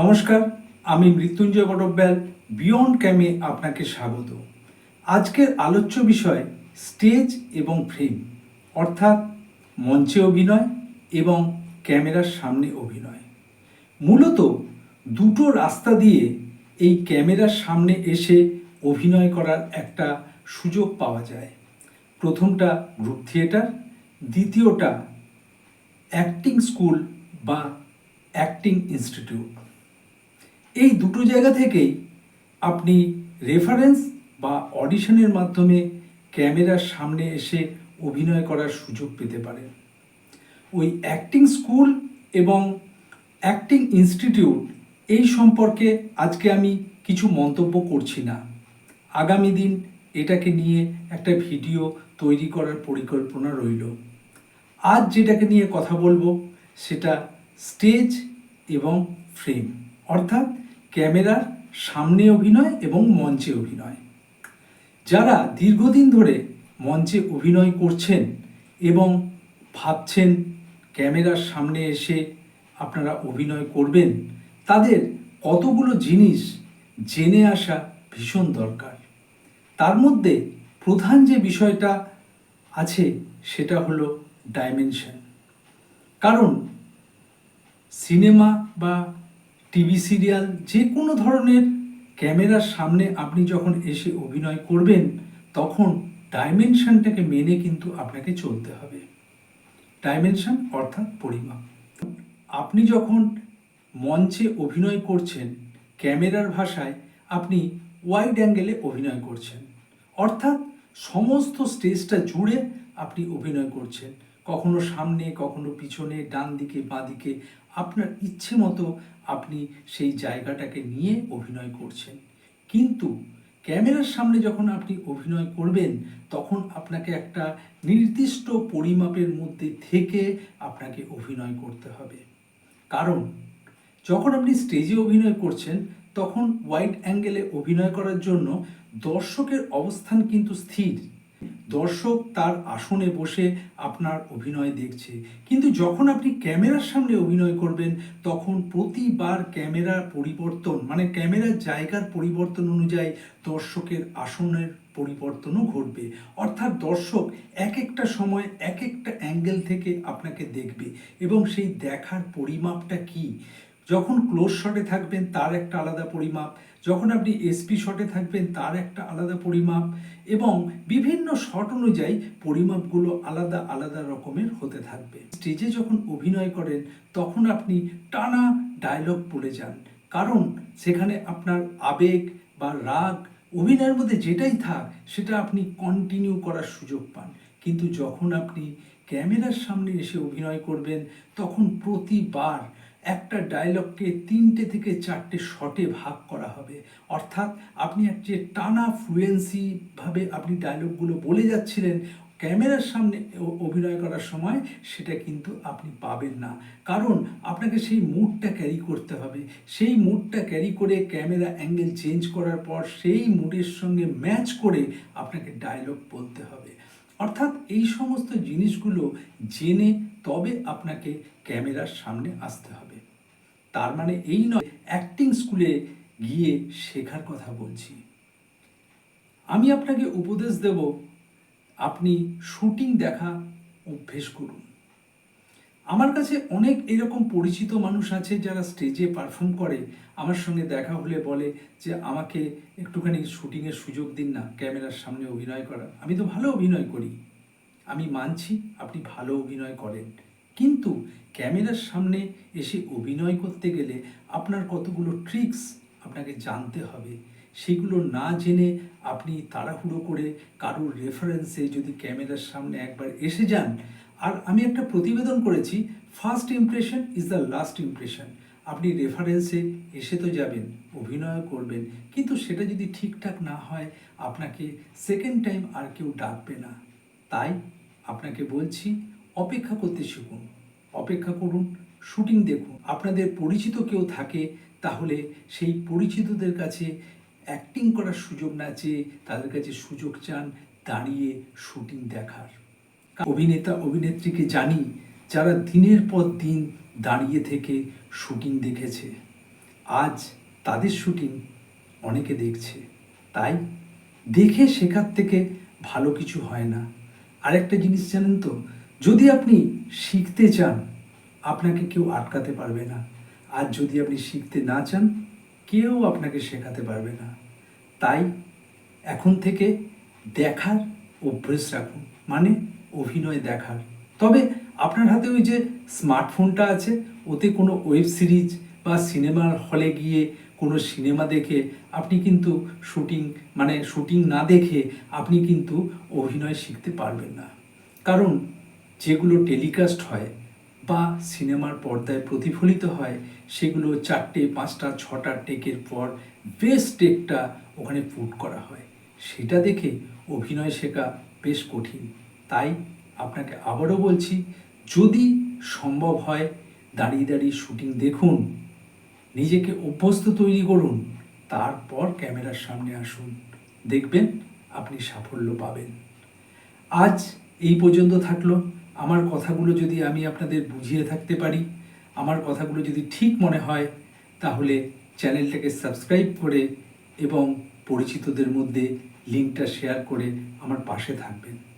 নমস্কার, আমি মৃত্যুঞ্জয় বটব্যাল বিয়ন্ড ক্যামে আপনাকে স্বাগত। আজকের আলোচ্য বিষয় স্টেজ এবং ফ্রেম, অর্থাৎ মঞ্চে অভিনয় এবং ক্যামেরার সামনে অভিনয়। মূলত দুটো রাস্তা দিয়ে এই ক্যামেরার সামনে এসে অভিনয় করার একটা সুযোগ পাওয়া যায়। প্রথমটা গ্রুপ থিয়েটার দ্বিতীয়টা অ্যাক্টিং স্কুল বা অ্যাক্টিং ইনস্টিটিউট এই দুটো জায়গা থেকেই আপনি রেফারেন্স বা অডিশনের মাধ্যমে ক্যামেরার সামনে এসে অভিনয় করার সুযোগ পেতে পারেন। ওই অ্যাক্টিং স্কুল এবং অ্যাক্টিং ইনস্টিটিউট এই সম্পর্কে আজকে আমি কিছু মন্তব্য করছি না। আগামী দিন এটাকে নিয়ে একটা ভিডিও তৈরি করার পরিকল্পনা রইল। আজ যেটাকে নিয়ে কথা বলব সেটা স্টেজ এবং ফ্রেম অর্থাৎ ক্যামেরার সামনে অভিনয় এবং মঞ্চে অভিনয়। যারা দীর্ঘদিন ধরে মঞ্চে অভিনয় করছেন এবং ভাবছেন ক্যামেরার সামনে এসে আপনারা অভিনয় করবেন, তাদের কতগুলো জিনিস জেনে আসা ভীষণ দরকার। তার মধ্যে প্রধান যে বিষয়টা আছে সেটা হলো ডাইমেনশন কারণ সিনেমা বা টিভি সিরিয়াল, যে কোনো ধরনের ক্যামেরার সামনে আপনি যখন এসে অভিনয় করবেন, তখন ডাইমেনশনটাকে মেনে কিন্তু আপনাকে চলতে হবে। ডাইমেনশন অর্থাৎ পরিমাপ। আপনি যখন মঞ্চে অভিনয় করছেন, ক্যামেরার ভাষায় আপনি ওয়াইড অ্যাঙ্গেলে অভিনয় করছেন, অর্থাৎ সমস্ত স্টেজটা জুড়ে আপনি অভিনয় করছেন। কখনো সামনে, কখনো পিছনে ডান দিকে বাঁ দিকে আপনার ইচ্ছে মতো আপনি সেই জায়গাটাকে নিয়ে অভিনয় করছেন। কিন্তু ক্যামেরার সামনে যখন আপনি অভিনয় করবেন, তখন আপনাকে একটা নির্দিষ্ট পরিমাপের মধ্যে থেকে আপনাকে অভিনয় করতে হবে। কারণ যখন আপনি স্টেজে অভিনয় করছেন, তখন ওয়াইড অ্যাঙ্গেলে অভিনয় করার জন্য দর্শকের অবস্থান কিন্তু স্থির। দর্শক তার আসনে বসে আপনার অভিনয় দেখছে। কিন্তু যখন আপনি ক্যামেরার সামনে অভিনয় করবেন, তখন প্রতিবার ক্যামেরার পরিবর্তন মানে ক্যামেরার জায়গার পরিবর্তন অনুযায়ী দর্শকের আসনের পরিবর্তনও ঘটবে। অর্থাৎ দর্শক এক একটা সময় এক একটা অ্যাঙ্গেল থেকে আপনাকে দেখবে এবং সেই দেখার পরিমাপটা কি? যখন ক্লোজ শটে থাকবেন, তার একটা আলাদা পরিমাপ যখন আপনি এসপি শটে থাকবেন, তার একটা আলাদা পরিমাপ এবং বিভিন্ন শট অনুযায়ী পরিমাপগুলো আলাদা আলাদা রকমের হতে থাকবে। স্টেজে যখন অভিনয় করেন, তখন আপনি টানা ডায়লগ বলে যান। কারণ সেখানে আপনার আবেগ বা রাগ, অভিনয়ের মধ্যে যেটাই থাক, সেটা আপনি কন্টিনিউ করার সুযোগ পান। কিন্তু যখন আপনি ক্যামেরার সামনে এসে অভিনয় করবেন, তখন প্রতিবার একটা ডায়লগকে তিনটে থেকে চারটে শটে ভাগ করা হবে। অর্থাৎ আপনি এক যে টানা ফ্লুয়েন্সি ভাবে আপনি ডায়লগগুলো বলে যাচ্ছিলেন, ক্যামেরার সামনে অভিনয় করার সময় সেটা কিন্তু আপনি পাবেন না। কারণ আপনাকে সেই মুডটা ক্যারি করতে হবে। সেই মুডটা ক্যারি করে ক্যামেরা অ্যাঙ্গেল চেঞ্জ করার পর সেই মুডের সঙ্গে ম্যাচ করে আপনাকে ডায়লগ বলতে হবে। অর্থাৎ এই সমস্ত জিনিসগুলো জেনে তবে আপনাকে ক্যামেরার সামনে আসতে হবে। তার মানে এই নয় অ্যাক্টিং স্কুলে গিয়ে শেখার কথা বলছি। আমি আপনাকে উপদেশ দেব, আপনি শুটিং দেখা অভ্যেস করুন। আমার কাছে অনেক এরকম পরিচিত মানুষ আছে যারা স্টেজে পারফর্ম করে, আমার সঙ্গে দেখা হলে বলে যে, আমাকে একটুখানি শুটিংয়ের সুযোগ দিন না, ক্যামেরার সামনে অভিনয় করা আমি তো ভালো অভিনয় করি। আমি মানছি আপনি ভালো অভিনয় করেন। কিন্তু ক্যামেরার সামনে এসে অভিনয় করতে গেলে আপনার কতগুলো ট্রিক্স আপনাকে জানতে হবে। সেগুলো না জেনে আপনি তাড়াহুড়ো করে কারোর রেফারেন্সে যদি ক্যামেরার সামনে একবার এসে যান। আর আমি একটা প্রতিবেদন করেছি first impression is the last impression আপনি রেফারেন্সে এসে তো যাবেন অভিনয় করবেন, কিন্তু সেটা যদি ঠিকঠাক না হয়, আপনাকে সেকেন্ড টাইম আর কেউ ডাকবে না। তাই আপনাকে বলছি অপেক্ষা করতে শিখুন। অপেক্ষা করুন, শুটিং দেখুন। আপনাদের পরিচিত কেউ থাকে, তাহলে সেই পরিচিতদের কাছে অ্যাক্টিং করার সুযোগ না চেয়ে তাদের কাছে সুযোগ চান দাঁড়িয়ে শুটিং দেখার। অভিনেতা, অভিনেত্রীকে জানি যারা দিনের পর দিন দাঁড়িয়ে থেকে শুটিং দেখেছে। আজ তাদের শুটিং অনেকে দেখছে। তাই দেখে শেখার থেকে ভালো কিছু হয় না। আরেকটা জিনিস জানেন তো যদি আপনি শিখতে চান, আপনাকে কেউ আটকাতে পারবে না। আর যদি আপনি শিখতে না চান, কেউ আপনাকে শেখাতে পারবে না। তাই এখন থেকে দেখার অভ্যেস রাখুন মানে অভিনয় দেখার। তবে আপনার হাতে ওই যে স্মার্টফোনটা আছে, ওতে কোনো ওয়েব সিরিজ বা সিনেমার হলে গিয়ে কোনো সিনেমা দেখে আপনি কিন্তু শুটিং মানে শুটিং না দেখে আপনি কিন্তু অভিনয় শিখতে পারবেন না। কারণ যেগুলো টেলিকাস্ট হয় বা সিনেমার পর্দায় প্রতিফলিত হয়, সেগুলো চারটে, পাঁচটা, ছটা টেকের পর বেস্ট টেকটা ওখানে পুট করা হয়। সেটা দেখে অভিনয় শেখা বেশ কঠিন। তাই আপনাকে আবারও বলছি, যদি সম্ভব হয় দাঁড়িয়ে দাঁড়িয়ে শুটিং দেখুন, নিজেকে অভ্যস্ত তৈরি করুন, তারপর ক্যামেরার সামনে আসুন। দেখবেন আপনি সাফল্য পাবেন। আজ এই পর্যন্ত থাকল। আমার কথাগুলো যদি আমি আপনাদের বুঝিয়ে থাকতে পারি, আমার কথাগুলো যদি ঠিক মনে হয়, তাহলে চ্যানেলটাকে সাবস্ক্রাইব করে এবং পরিচিতদের মধ্যে লিঙ্কটা শেয়ার করে আমার পাশে থাকবেন।